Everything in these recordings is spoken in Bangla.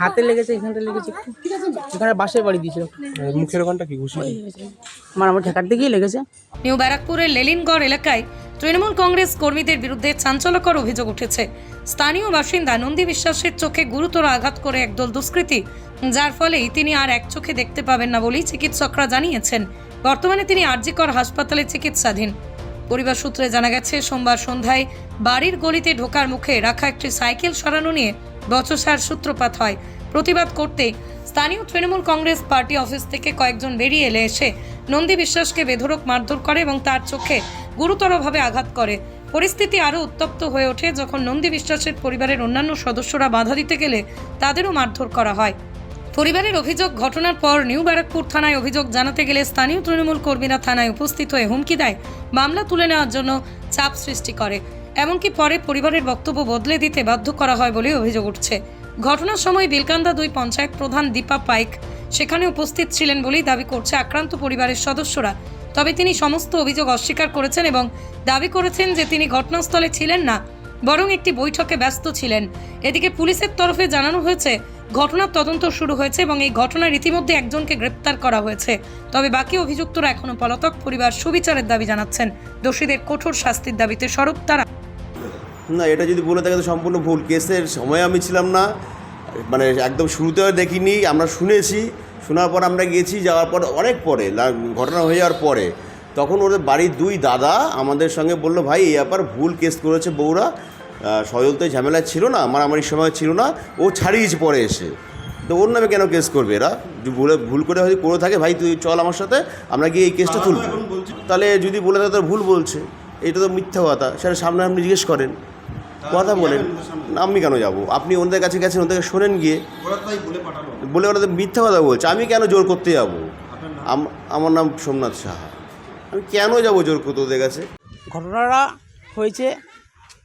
হাতে লেগেছে এখানটা লেগেছে একটু। ঠিক আছে না? এখানে বাসে বাড়ি দিয়েছিল। মুখের ওখানটা কি ঘুষি? আমার আমার ঠেকার দিকেই লেগেছে। নিউ ব্যারাকপুরের লেলিনগড় এলাকায় তৃণমূল কংগ্রেস কর্মীদের বিরুদ্ধে চাঞ্চল্যকর অভিযোগ উঠেছে। স্থানীয় বাসিন্দা নন্দী বিশ্বাসের চোখে গুরুতর আঘাত করে একদল দুষ্কৃতী যার ফলেই তিনি আর এক চোখে দেখতে পাবেন না বলেই চিকিৎসকরা জানিয়েছেন। বর্তমানে তিনি আরজিকর হাসপাতালে চিকিৎসাধীন। পরিবার সূত্রে জানা গেছে, সোমবার সন্ধ্যায় বাড়ির গলিতে ঢোকার মুখে রাখা একটি সাইকেল সরানো নিয়ে বচসার সূত্রপাত হয়। প্রতিবাদ করতে স্থানীয় তৃণমূল কংগ্রেস পার্টি অফিস থেকে কয়েকজন বেরিয়ে এলে এসে নন্দী বিশ্বাসকে বেধরক মারধর করে এবং তার চোখে গুরুতরভাবে আঘাত করে। পরিস্থিতি আরও উত্তপ্ত হয়ে ওঠে যখন নন্দী বিশ্বাসের পরিবারের অন্যান্য সদস্যরা বাধা দিতে গেলে তাদেরও মারধর করা হয়। পরিবারের অভিযোগ, ঘটনার পর নিউ ব্যারাকপুর থানায় অভিযোগ জানাতে গেলে স্থানীয় তৃণমূল কর্মীরা থানায় উপস্থিত হয়ে হুমকি দেয়। মামলা তুলে নেওয়ার জন্য চাপ সৃষ্টি করে। এমনকি পরে পরিবারের বক্তব্য বদলে দিতে বাধ্য করা হয় বলে অভিযোগ উঠছে। ঘটনার সময় বিলকান্দা দুই পঞ্চায়েত প্রধান দীপা পাইক সেখানে উপস্থিত ছিলেন বলেই দাবি করছে আক্রান্ত পরিবারের সদস্যরা। তবে তিনি সমস্ত অভিযোগ অস্বীকার করেছেন এবং দাবি করেছেন যে তিনি ঘটনাস্থলে ছিলেন না, বরং একটি বৈঠকে ব্যস্ত ছিলেন। এদিকে পুলিশের তরফে জানানো হয়েছে ঘটনার তদন্ত শুরু হয়েছে এবং এই ঘটনার ইতিমধ্যে একজনকে গ্রেপ্তার করা হয়েছে। তবে বাকি অভিযুক্তরা এখনও পলাতক পরিবার সুবিচারের দাবি জানাচ্ছেন। দোষীদের কঠোর শাস্তির দাবিতে সরব তারা। না, এটা যদি বলে থাকে তো সম্পূর্ণ ভুল। কেসের সময় আমি ছিলাম না। মানে একদম শুরুতেও দেখিনি। আমরা শুনেছি, শোনার পর আমরা গেছি যাওয়ার পর অনেক পরে ঘটনা হয়ে যাওয়ার পরে। তখন ওদের বাড়ির দুই দাদা আমাদের সঙ্গে বলল, ভাই, এই ব্যাপার ভুল কেস করেছে বউরা। আহ, সজল তো এই ঝামেলা ছিল না মারামারির সময় ছিল না ও ছাড়িয়েছে পরে এসে। তো ওর নামে কেন কেস করবে এরা? ভুলে ভুল করে হয়তো করে থাকে ভাই তুই চল আমার সাথে আমরা গিয়ে এই কেসটা তুলব। তাহলে যদি বলে থাকে তাহলে ভুল বলছে। এটা তো মিথ্যা কথা। সেটা সামনে আপনি জিজ্ঞেস করেন। কথা বলেন। না, আমি কেন যাব? আপনি ওদের কাছে গেছেন ওদেরকে শোনেন গিয়ে। বলে ওরা তো মিথ্যা কথা বলছে। আমি কেন জোর করতে যাব? আম- আমার নাম সোমনাথ সাহা। আমি কেন যাব জোর করতে ওদের কাছে? ঘটনাটা হয়েছে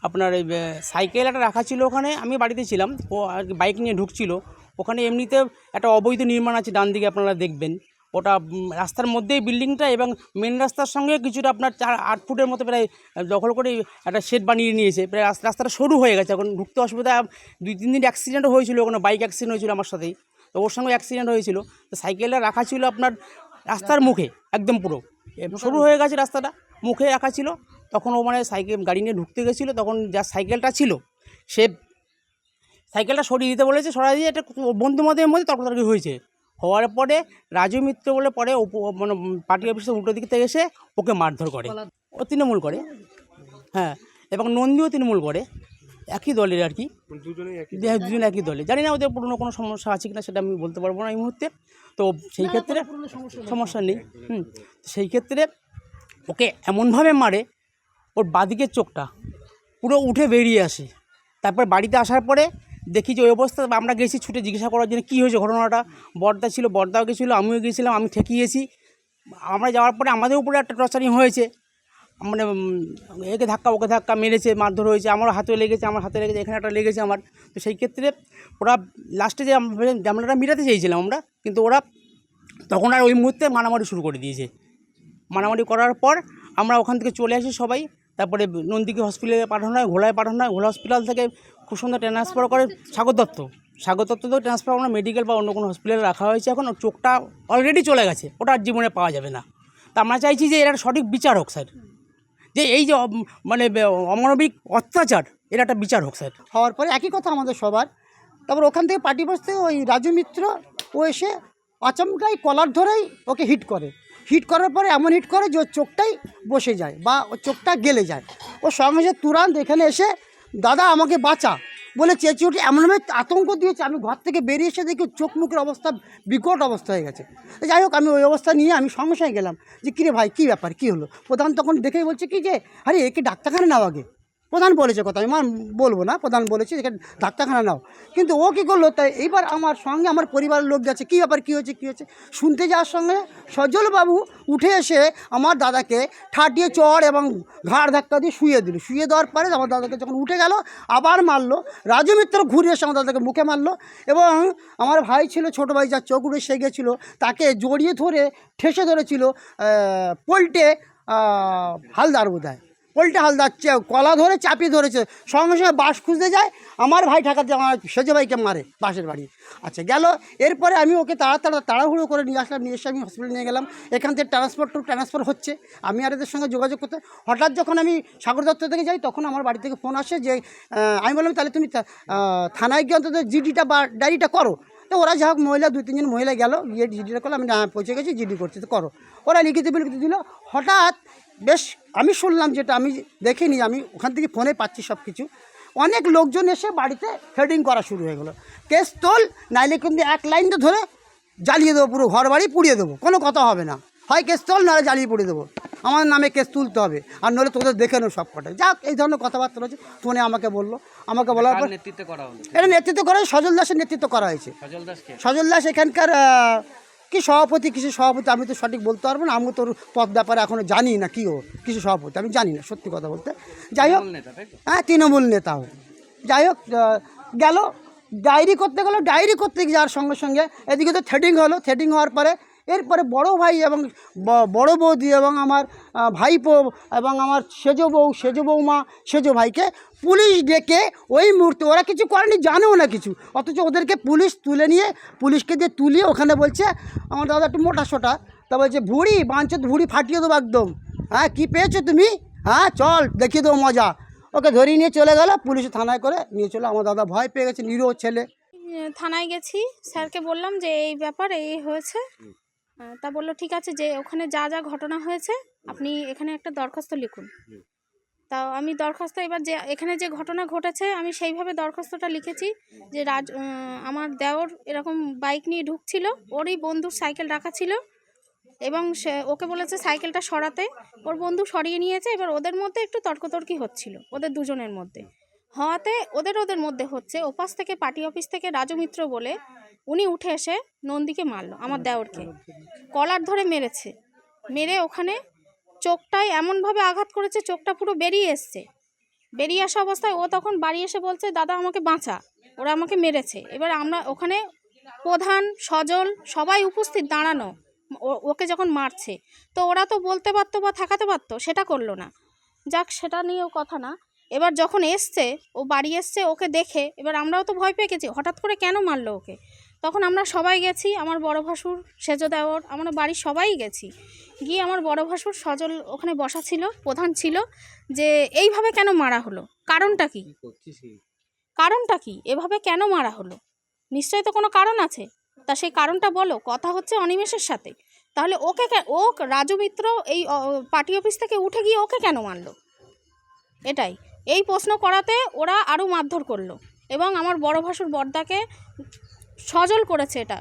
আপনার এই সাইকেল একটা রাখা ছিল ওখানে, আমি বাড়িতে ছিলাম, ও আর কি বাইক নিয়ে ঢুকছিল। ওখানে এমনিতে একটা অবৈধ নির্মাণ আছে, ডান দিকে আপনারা দেখবেন। ওটা রাস্তার মধ্যেই বিল্ডিংটা এবং মেন রাস্তার সঙ্গে কিছুটা আপনার চার, আট ফুটের মতো প্রায় দখল করে একটা শেড বানিয়ে নিয়েছে। প্রায় রাস- রাস্তাটা সরু হয়ে গেছে, এখন ঢুকতে অসুবিধা, দুই, তিন দিন অ্যাক্সিডেন্টও হয়েছিল ওখানে বাইক অ্যাক্সিডেন্ট হয়েছিল আমার সাথেই। তো ওর সঙ্গে অ্যাক্সিডেন্ট হয়েছিল। তো সাইকেলটা রাখা ছিল আপনার রাস্তার মুখে, একদম পুরো। সরু হয়ে গেছে রাস্তাটা, মুখে রাখা ছিল। তখন ও মানে সাইকেল গাড়ি নিয়ে ঢুকতে গেছিল তখন যা সাইকেলটা ছিল সে সাইকেলটা সরিয়ে দিতে বলেছে সরাই দিয়ে একটা বন্ধু মধ্যে মধ্যে তর্কতর্কি হয়েছে। হওয়ার পরে রাজু মিত্র বলে পরে মানে পার্টি অফিসের উল্টো দিক থেকে এসে ওকে মারধর করে। ও তৃণমূল করে। হ্যাঁ এবং নন্দীও তৃণমূল করে। একই দলের আর কি। দুজনেই একই হ্যাঁ, দুজন একই দলে। জানি না ওদের পুরনো কোনো সমস্যা আছে কিনা সেটা আমি বলতে পারব না এই মুহূর্তে। তো সেই ক্ষেত্রে সমস্যা নেই। হুম সেই ক্ষেত্রে ওকে এমনভাবে মারে ওর বাঁদিকের চোখটা। পুরো উঠে বেরিয়ে আসে। তারপর বাড়িতে আসার পরে দেখি যে ওই অবস্থা আমরা গেছি ছুটে জিজ্ঞাসা করার জন্য কী হয়েছে ঘটনাটা। বর্দা ছিল, বর্দাও গেছিল, আমিও গেছিলাম, আমি ঠেকিয়েছি। আমরা যাওয়ার পরে আমাদের উপরে একটা টর্চারিং হয়েছে। মানে একে ধাক্কা, ওকে ধাক্কা মেরেছে, মারধর হয়েছে, আমার হাতে লেগেছে, আমার হাতে লেগেছে, এখানে একটা লেগেছে আমার। তো সেই ক্ষেত্রে ওরা লাস্টে যে ঝামেলাটা মিটাতে চেয়েছিলাম আমরা, কিন্তু ওরা তখন আর ওই মুহূর্তে মারামারি শুরু করে দিয়েছে। মারামারি করার পর আমরা ওখান থেকে চলে আসি সবাই। তারপরে নন্দীকে হসপিটালে পাঠানো হয় ঘোলায় পাঠানো হয় ঘোলা হসপিটাল থেকে খুব সুন্দর ট্রান্সফার করে সাগর দত্ত সাগর দত্ত তো ট্রান্সফার আমরা মেডিকেল বা অন্য কোনো হসপিটালে রাখা হয়েছে, এখন চোখটা অলরেডি চলে গেছে, ওটা আর জীবনে পাওয়া যাবে না। তা আমরা চাইছি যে এর সঠিক বিচার হোক, স্যার। যে এই যে মানে অমানবিক অত্যাচার, এর একটা বিচার হোক, স্যার। হওয়ার পরে একই কথা আমাদের সবার। তারপর ওখান থেকে পার্টি বসতে ওই রাজু মিত্র ও এসে আচমকাই কলার ধরেই ওকে হিট করে। হিট করার পরে এমন হিট করে যে ওর চোখটাই বসে যায় বা ওর চোখটা গেলে যায়। ও সঙ্গে সঙ্গে তুরান্ত এখানে এসে, দাদা, আমাকে বাঁচা। বলে চেঁচিয়ে উঠে, এমনভাবে আতঙ্ক দিয়েছে, আমি ঘর থেকে বেরিয়ে এসে দেখি চোখ মুখের অবস্থা বিকট অবস্থা হয়ে গেছে। যাই হোক, আমি ওই অবস্থা নিয়ে আমি সঙ্গে সঙ্গে গেলাম যে, কিরে ভাই, কী ব্যাপার? কী হলো? প্রধান তখন দেখেই বলছে কি যে, আরে, একে ডাক্তারখানা নাও আগে। প্রধান বলেছে কথা, আমি মান বলব না, প্রধান বলেছে, এখানে ডাক্তারখানা নাও। কিন্তু ও কী করল, তাই এইবার আমার সঙ্গে আমার পরিবারের লোক যাচ্ছে, কী ব্যাপার, কী হয়েছে কী হয়েছে? শুনতে যাওয়ার সঙ্গে সজলবাবু উঠে এসে আমার দাদাকে ঠাটিয়ে চড় এবং ঘাড় ধাক্কা দিয়ে শুয়ে দিল। শুয়ে দেওয়ার পরে আমার দাদাকে যখন উঠে গেল, আবার মারলো। রাজু মিত্র ঘুরে এসে আমার দাদাকে মুখে মারলো এবং আমার ভাই ছিল, ছোটো ভাই যার চোখ উঠে সে গেছিল, তাকে জড়িয়ে ধরে, ঠেসে ধরেছিল পোল্টে হালদার বোধ হয় পোল্টে হালদার চে- কলা ধরে চাপিয়ে ধরেছে। সঙ্গে সঙ্গে বাস খুঁজতে যায়, আমার ভাই ঠাকাতে আমার সেজে ভাইকে মারে বাসের বাড়ি। আচ্ছা গেল। এরপরে আমি ওকে তাড়াতাড়ি তাড়াহুড়ো করে নিয়ে আসলাম, নিয়ে এসে আমি হসপিটালে নিয়ে গেলাম। এখান থেকে ট্রান্সফার টু ট্রান্সফার হচ্ছে। আমি আর এদের সঙ্গে যোগাযোগ করতে হঠাৎ যখন আমি সাগর দত্ত থেকে যাই, তখন আমার বাড়ি থেকে ফোন আসে যে আমি বললাম, তাহলে তুমি থানায় গিয়ে অন্তত জিডিটা বা ডায়েরিটা করো। তো ওরা যা হোক মহিলা, দুই, তিনজন মহিলা গেল, গিয়ে জিডিটা করল, আমি পৌঁছে গেছি, জিডি করছি। তো করো। ওরা লিখিত বিলিখিত দিল। হঠাৎ বেশ আমি শুনলাম যেটা, আমি দেখিনি, আমি ওখান থেকে ফোনে পাচ্ছি সব কিছু অনেক লোকজন এসে বাড়িতে হেডিং করা শুরু হয়ে গেলো। কেস তোল, নাইলে কিন্তু এক লাইন তো ধরে জ্বালিয়ে দেবো, পুরো ঘর বাড়ি পুড়িয়ে দেবো। কোনো কথা হবে না। হয় কেস তোল, নাহলে জ্বালিয়ে পুড়িয়ে দেবো। আমার নামে কেস তুলতে হবে। আর নইলে তোদের দেখে নেব সব কটাই যাক এই ধরনের কথাবার্তা রয়েছে। ফোনে আমাকে বলল। আমাকে বলার পর নেতৃত্বে করা হলো? এটা নেতৃত্ব করা হয়েছে, সজল দাসের নেতৃত্ব করা হয়েছে। সজল দাস এখানকার কি সভাপতি কিছু সভাপতি আমি তো সঠিক বলতে পারব না। আমি তোর পদ ব্যাপারে এখনও জানি না কি ও কিছু সভাপতি। আমি জানি না সত্যি কথা বলতে। যাই হোক হ্যাঁ তৃণমূল নেতা হোক যাই হোক গেল। ডায়েরি করতে গেলো। ডায়েরি করতে যাওয়ার সঙ্গে সঙ্গে এদিকে তো থ্রেডিং হলো। থ্রেডিং হওয়ার পরে এরপরে বড় ভাই এবং বড় বৌদি এবং আমার ভাইপো এবং আমার সেজো বউ সেজো বৌমা সেজো ভাইকে পুলিশ ডেকে ওই মুহূর্তে ওরা কিছু করেনি জানেও না কিছু। অথচ ওদেরকে পুলিশ তুলে নিয়ে পুলিশকে দিয়ে তুলিয়ে ওখানে বলছে আমার দাদা একটু মোটা সোটা তা বলছে ভুড়ি বাঞ্চত ভুড়ি ফাটিয়ে দেবো একদম। হ্যাঁ কী পেয়েছ তুমি? হ্যাঁ চল দেখিয়ে দেবো মজা। ওকে ধরিয়ে নিয়ে চলে গেল পুলিশ থানায় করে নিয়ে চলে আমার দাদা ভয় পেয়ে গেছে নিরীহ ছেলে। থানায় গেছি স্যারকে বললাম যে এই ব্যাপার এই হয়েছে। তা বলল ঠিক আছে যে ওখানে যা যা ঘটনা হয়েছে আপনি এখানে একটা দরখাস্ত লিখুন। তা আমি দরখাস্ত এবার যে এখানে যে ঘটনা ঘটেছে আমি সেইভাবে দরখাস্তটা লিখেছি যে রাজ আমার দেওর এরকম বাইক নিয়ে ঢুকছিল ওরই বন্ধুর সাইকেল রাখা ছিল এবং সে ওকে বলেছে সাইকেলটা সরাতে ওর বন্ধু সরিয়ে নিয়েছে এবার ওদের মধ্যে একটু তর্কতর্কি হচ্ছিল ওদের দুজনের মধ্যে। হওয়াতে ওদের ওদের মধ্যে হচ্ছে ওপাশ থেকে পার্টি অফিস থেকে রাজু মিত্র বলে উনি উঠে এসে নন্দীকে মারলো আমার দেওরকে। কলার ধরে মেরেছে। মেরে ওখানে চোখটায় এমনভাবে আঘাত করেছে চোখটা পুরো বেরিয়ে এসছে। বেরিয়ে আসা অবস্থায় ও তখন বাড়ি এসে বলছে দাদা আমাকে বাঁচা। ওরা আমাকে মেরেছে। এবার আমরা ওখানে প্রধান সজল সবাই উপস্থিত দাঁড়ানো। ও- ওকে যখন মারছে তো ওরা তো বলতে পারতো বা থাকাতে পারতো সেটা করল না। যাক সেটা নিয়েও কথা না। এবার যখন এসছে ও বাড়ি এসছে ওকে দেখে এবার আমরাও তো ভয় পেয়ে গেছি হঠাৎ করে কেন মারলো ওকে? তখন আমরা সবাই গেছি আমার বড় ভাসুর সেজো দেওর আমরা বাড়ির সবাই গেছি। গিয়ে আমার বড় ভাসুর সজল ওখানে বসা ছিল প্রধান ছিল যে এইভাবে কেন মারা হলো? কারণটা কি? কারণটা কি? এভাবে কেন মারা হলো? নিশ্চয়ই তো কোনো কারণ আছে? তা সেই কারণটা বলো কথা হচ্ছে অনিমেষের সাথে। তাহলে ওকে ও রাজু মিত্র এই পার্টি অফিস থেকে উঠে গিয়ে ওকে কেন মারলো? এটাই। এই প্রশ্ন করাতে ওরা আরও মারধর করল। এবং আমার বড় ভাসুর বর্দাকে সজল করেছে এটা।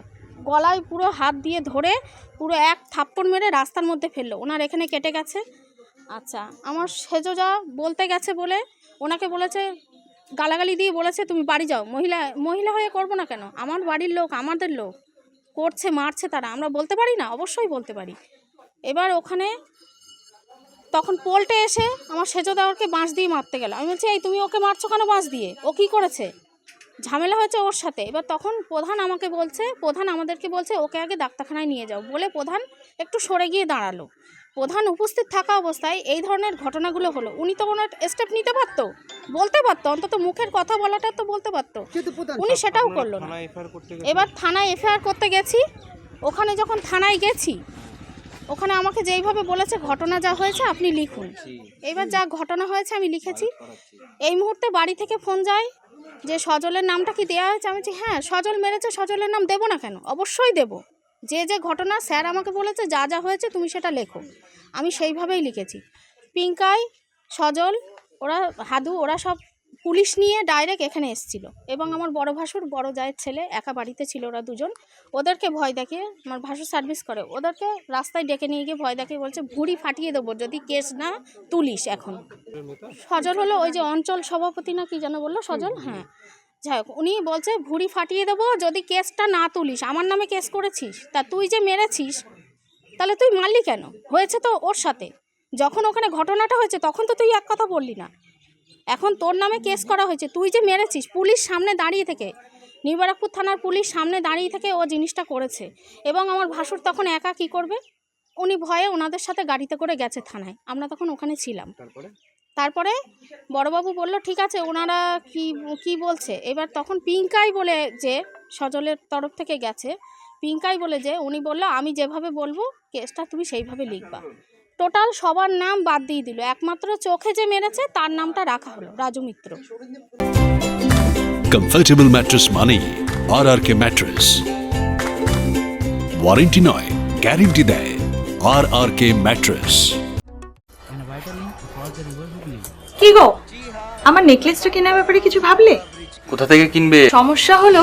গলায় পুরো হাত দিয়ে ধরে পুরো এক থাপ্পড় মেরে রাস্তার মধ্যে ফেলল। ওনার এখানে কেটে গেছে। আচ্ছা আমার সেজো যা বলতে গেছে বলে ওনাকে বলেছে, গালাগালি দিয়ে বলেছে, তুমি বাড়ি যাও। মহিলা মহিলা হয়ে করব না কেন? আমার বাড়ির লোক, আমাদের লোক। করছে, মারছে তারা। আমরা বলতে পারি না? অবশ্যই বলতে পারি। এবার ওখানে তখন পোল্টে এসে আমার সেজো দেওয়ারকে বাঁশ দিয়ে মারতে গেল। আমি বলছি, এই তুমি ওকে মারছো কেন বাঁশ দিয়ে? ও কী করেছে? ঝামেলা হয়েছে ওর সাথে। এবার তখন প্রধান আমাকে বলছে প্রধান আমাদেরকে বলছে ওকে আগে ডাক্তারখানায় নিয়ে যাও। বলে প্রধান একটু সরে গিয়ে দাঁড়াল। প্রধান উপস্থিত থাকা অবস্থায় এই ধরনের ঘটনাগুলো হলো। উনি তো কোনো স্টেপ নিতে পারতো? বলতে পারতো অন্তত মুখের কথা বলাটা তো বলতে পারতো। উনি সেটাও করল না। এবার থানায় এফআইআর করতে গেছি। ওখানে যখন থানায় গেছি ওখানে আমাকে যেইভাবে বলেছে ঘটনা যা হয়েছে আপনি লিখুন। এবার যা ঘটনা হয়েছে আমি লিখেছি। এই মুহূর্তে বাড়ি থেকে ফোন যায়। যে সজলের নামটা কি দেওয়া হয়েছে? আমি বলছি হ্যাঁ সজল মেরেছে, সজলের নাম দেবো না কেন? অবশ্যই দেবো। যে যে ঘটনা স্যার আমাকে বলেছে, যা যা হয়েছে, তুমি সেটা লেখো। আমি সেইভাবেই লিখেছি। পিঙ্কাই, সজল, ওরা, হাদু, ওরা সব পুলিশ নিয়ে ডাইরেক্ট এখানে এসেছিল। এবং আমার বড় ভাসুর বড় জায়ের ছেলে একা বাড়িতে ছিল ওরা দুজন। ওদেরকে ভয় দেখিয়ে আমার ভাসুর সার্ভিস করে। ওদেরকে রাস্তায় ডেকে নিয়ে গিয়ে ভয় দেখিয়ে বলছে ভুড়ি ফাটিয়ে দেবো যদি কেস না তুলিস এখন। সজল হলো ওই যে অঞ্চল সভাপতি না কি যেন বলল সজল? হ্যাঁ। যাই হোক উনি বলছে ভুড়ি ফাটিয়ে দেবো যদি কেসটা না তুলিস। আমার নামে কেস করেছিস? তা তুই যে মেরেছিস তাহলে তুই মারলি কেন? হয়েছে তো ওর সাথে। যখন ওখানে ঘটনাটা হয়েছে তখন তো তুই এক কথা বললি না। এখন তোর নামে কেস করা হয়েছে। তুই যে মেরেছিস পুলিশ সামনে দাঁড়িয়ে থেকে। নিবারকপুর থানার পুলিশ সামনে দাঁড়িয়ে থেকে ও জিনিসটা করেছে। এবং আমার ভাসুর তখন একা কি করবে? উনি ভয়ে ওনাদের সাথে গাড়িতে করে গেছে থানায়। আমরা তখন ওখানে ছিলাম। তারপরে? তারপরে বড়বাবু বলল ঠিক আছে ওনারা কি কি বলছে? এবার তখন পিঙ্কাই বলে যে সজলের তরফ থেকে গেছে। পিঙ্কাই বলে যে উনি বলল আমি যেভাবে বলব কেসটা তুমি সেইভাবে লিখবা। টোটাল সবার নাম বাদ দিয়ে দিল। একমাত্র চোখে যে মেরেছে তার নামটা রাখা হলো রাজু মিত্র। কমফর্টেবল ম্যাট্রেস মানেই R R K mattress warranty নয় গ্যারেন্টি দেয় আর আর কে ম্যাট্রেস কি গো? আমার নেকলেসটা কেনার ব্যাপারে কিছু ভাবলে? কোথা থেকে কিনবে? সমস্যা হলো